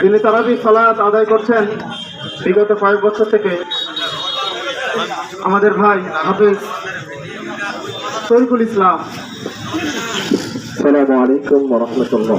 তিনি তারাবি সালাত আদায় করছেন বিগত কয়েক বছর থেকে। আমাদের ভাই হাফিজ তরিকুল ইসলাম। সালামু আলাইকুম রহমতুল্লাহ।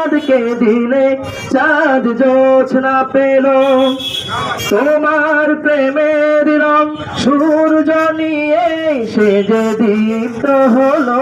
দিলে চাঁদ জোছনা পেল। তোমার প্রেমের রং সূর্য নিয়ে সে যে দীপ্ত হলো।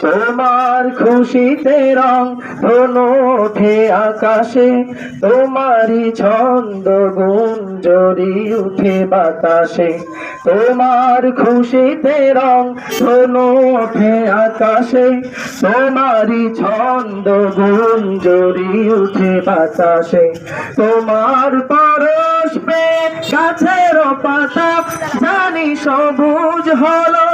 তোমার খুশিতে রং ধনু, ওঠে আকাশে। তোমারই ছন্দ গুঞ্জরি উঠে বাতাসে। তোমার খুশিতে রং ওঠে আকাশে। তোমারই ছন্দ গুঞ্জরি উঠে বাতাসে। তোমার পরশ পে গাছের পাতা, জানি সবুজ হলো।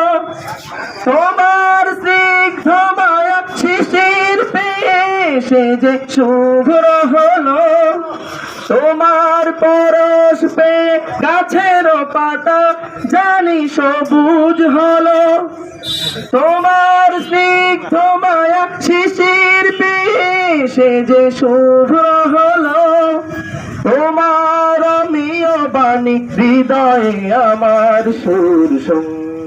সে যে শুভ্র হলো, তোমার পরশ পে গাছের পাতা জানি সবুজ হলো। তোমার স্নিগ্ধ মায়া শিশির পেয়ে সে যে শুভ্র হলো, তোমার আমিও বাণী হৃদয়ে আমার সুর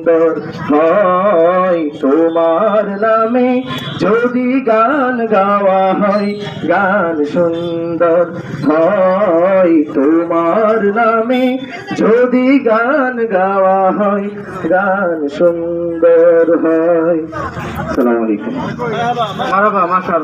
সুন্দর হয়। তোমার নামে যদি গান গাওয়া হয়, গান সুন্দর হয়। তোমার নামে যদি গান গাওয়া হয়, গান সুন্দর হয়। সালাম আলাইকুম। মারাবা, মাশাআল্লাহ।